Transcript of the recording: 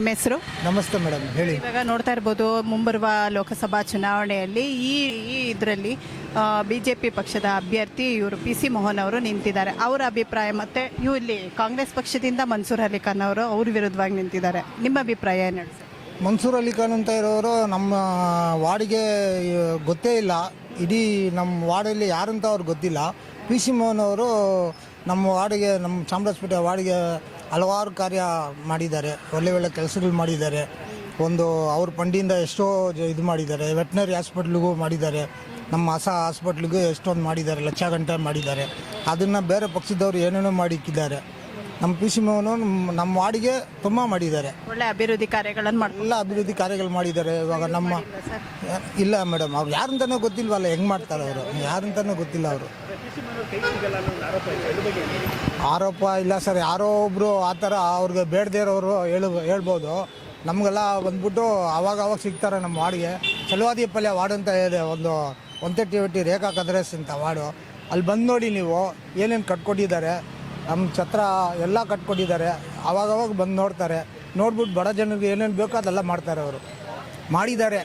ನಿಮ್ಮ ಹೆಸರು? ನಮಸ್ತೆ ಮೇಡಮ್ ಹೇಳಿ. ಇವಾಗ ನೋಡ್ತಾ ಇರ್ಬೋದು ಮುಂಬರುವ ಲೋಕಸಭಾ ಚುನಾವಣೆಯಲ್ಲಿ ಈ ಈ ಇದರಲ್ಲಿ ಬಿಜೆಪಿ ಪಕ್ಷದ ಅಭ್ಯರ್ಥಿ ಇವರು ಪಿ ಸಿ ಮೋಹನ್ ಅವರು ನಿಂತಿದ್ದಾರೆ. ಅವರ ಅಭಿಪ್ರಾಯ ಮತ್ತೆ ಇವು ಇಲ್ಲಿ ಕಾಂಗ್ರೆಸ್ ಪಕ್ಷದಿಂದ ಮನ್ಸೂರ್ ಅಲಿ ಖಾನ್ ಅವರು ಅವ್ರ ವಿರುದ್ಧವಾಗಿ ನಿಂತಿದ್ದಾರೆ. ನಿಮ್ಮ ಅಭಿಪ್ರಾಯ ಏನು? ಮನ್ಸೂರ್ ಅಲಿ ಖಾನ್ ಅಂತ ಇರೋರು ನಮ್ಮ ವಾರ್ಡಿಗೆ ಗೊತ್ತೇ ಇಲ್ಲ. ಇಡೀ ನಮ್ಮ ವಾರ್ಡಲ್ಲಿ ಯಾರಂತ ಅವ್ರಿಗೆ ಗೊತ್ತಿಲ್ಲ. ಪಿ ಸಿ ಮೋಹನ್ ಅವರು ನಮ್ಮ ವಾರ್ಡಿಗೆ ನಮ್ಮ ಚಾಮರಾಜಪೇಟೆ ವಾರ್ಡಿಗೆ ಹಲವಾರು ಕಾರ್ಯ ಮಾಡಿದ್ದಾರೆ. ಒಳ್ಳೆ ಒಳ್ಳೆ ಕೆಲಸಗಳು ಮಾಡಿದ್ದಾರೆ. ಒಂದು ಅವ್ರ ಫಂಡಿಂದ ಎಷ್ಟೋ ಜ- ಇದು ಮಾಡಿದ್ದಾರೆ. ವೆಟ್ನರಿ ಹಾಸ್ಪಿಟ್ಲಿಗೂ ಮಾಡಿದ್ದಾರೆ. ನಮ್ಮ ಹೊಸ ಹಾಸ್ಪಿಟ್ಲಿಗೂ ಎಷ್ಟೊಂದು ಮಾಡಿದ್ದಾರೆ. ಲಕ್ಷ ಗಂಟೆ ಮಾಡಿದ್ದಾರೆ. ಅದನ್ನು ಬೇರೆ ಪಕ್ಷದವ್ರು ಏನೇನೋ ಮಾಡಿಕ್ಕಿದ್ದಾರೆ. ನಮ್ಮ ಪಿ ಸಿ ಮೋಹನು ನಮ್ಮ- ನಮ್ಮ ವಾರ್ಡಿಗೆ ತುಂಬ ಮಾಡಿದ್ದಾರೆ. ಒಳ್ಳೆ ಅಭಿವೃದ್ಧಿ ಕಾರ್ಯಗಳನ್ನು ಮಾಡ್ತಾರೆ ಎಲ್ಲ ಅಭಿವೃದ್ಧಿ ಕಾರ್ಯಗಳು ಮಾಡಿದ್ದಾರೆ. ಇವಾಗ ನಮ್ಮ ಇಲ್ಲ ಮೇಡಮ್ ಅವ್ರು ಯಾರಂತಾನೆ ಗೊತ್ತಿಲ್ವಲ್ಲ ಹೆಂಗೆ ಮಾಡ್ತಾರೆ ಅವರು. ಯಾರಂತಾನೆ ಗೊತ್ತಿಲ್ಲ ಅವರು. ಆರೋಪ ಇಲ್ಲ ಸರ್, ಯಾರೋ ಒಬ್ರು ಆ ಥರ ಅವ್ರಿಗೆ ಬೇಡದೇ ಇರೋರು ಹೇಳ, ಹೇಳ್ಬೋದು. ನಮಗೆಲ್ಲ ಬಂದ್ಬಿಟ್ಟು ಅವಾಗ ಅವಾಗ ಸಿಗ್ತಾರೆ ನಮ್ಮ ವಾರ್ಡ್ಗೆ. ಚಲವಾದಿ ಪಲ್ಯ ವಾರ್ಡ್ ಅಂತ ಇದೆ, ಒಂದು ಒಟ್ಟಿ ರೇಖಾ ಕದ್ರೆಸ್ ಅಂತ ವಾರ್ಡು. ಅಲ್ಲಿ ಬಂದು ನೋಡಿ ನೀವು ಏನೇನು ಕಟ್ಕೊಟ್ಟಿದ್ದಾರೆ. ನಮ್ಮ ಛತ್ರ ಎಲ್ಲ ಕಟ್ಕೊಟ್ಟಿದ್ದಾರೆ. ಆವಾಗವಾಗ ಬಂದು ನೋಡ್ತಾರೆ. ನೋಡ್ಬಿಟ್ಟು ಬಡ ಜನರಿಗೆ ಏನೇನು ಬೇಕೋ ಅದೆಲ್ಲ ಮಾಡ್ತಾರೆ ಅವರು. ಮಾಡಿದ್ದಾರೆ.